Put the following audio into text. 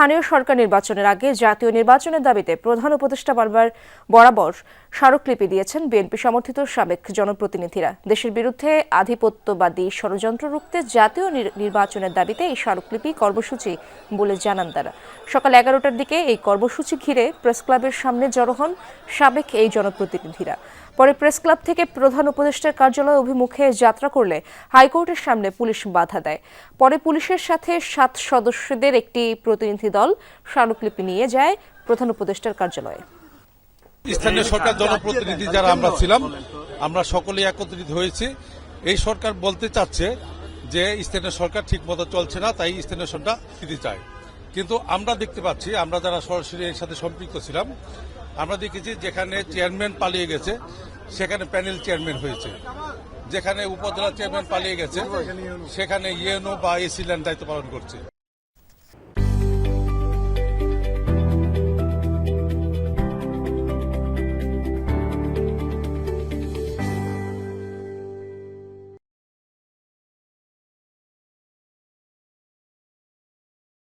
স্থানীয় সরকার নির্বাচনের আগে জাতীয় নির্বাচনের দাবিতে প্রধান উপদেষ্টা বারবার বরাবর স্মারকলিপি দিয়েছেন বিএনপি সমর্থিত সাবেক জনপ্রতিনিধিরা। দেশের বিরুদ্ধে আধিপত্যবাদী ষড়যন্ত্র রুখতে জাতীয় নির্বাচনের দাবিতে এই স্মারকলিপি কর্মসূচি বলে জানান তারা। সকাল এগারোটার দিকে এই কর্মসূচি ঘিরে প্রেস ক্লাবের সামনে জড়ো হন সাবেক এই জনপ্রতিনিধিরা। পরে প্রেস ক্লাব থেকে প্রধান উপদেষ্টার কার্যালয় অভিমুখে যাত্রা করলে হাইকোর্টের সামনে পুলিশ বাধা দেয়। পরে পুলিশের সাথে সাত সদস্যদের একটি প্রতিনিধি দল স্মারকলিপি নিয়ে যায় প্রধান উপদেষ্টার কার্যালয়ে। স্থানীয় সরকার জনপ্রতিনিধি যারা আমরা ছিলাম আমরা সকলেই একত্রিত হয়েছি। এই সরকার বলতে চাচ্ছে যে স্থানীয় সরকার ঠিক মতো চলছে না তাই স্থানীয় সরকার দিতে চায়। কিন্তু আমরা দেখতে পাচ্ছি আমরা যারা সরাসরি এর সাথে সম্পৃক্ত ছিলাম আমরা দেখেছি যেখানে চেয়ারম্যান পালিয়ে গেছে সেখানে প্যানেল চেয়ারম্যান হয়েছে। যেখানে উপজেলা চেয়ারম্যান পালিয়ে গেছে সেখানে ইএনও বা এসি ল্যান্ড দায়িত্ব পালন করছে।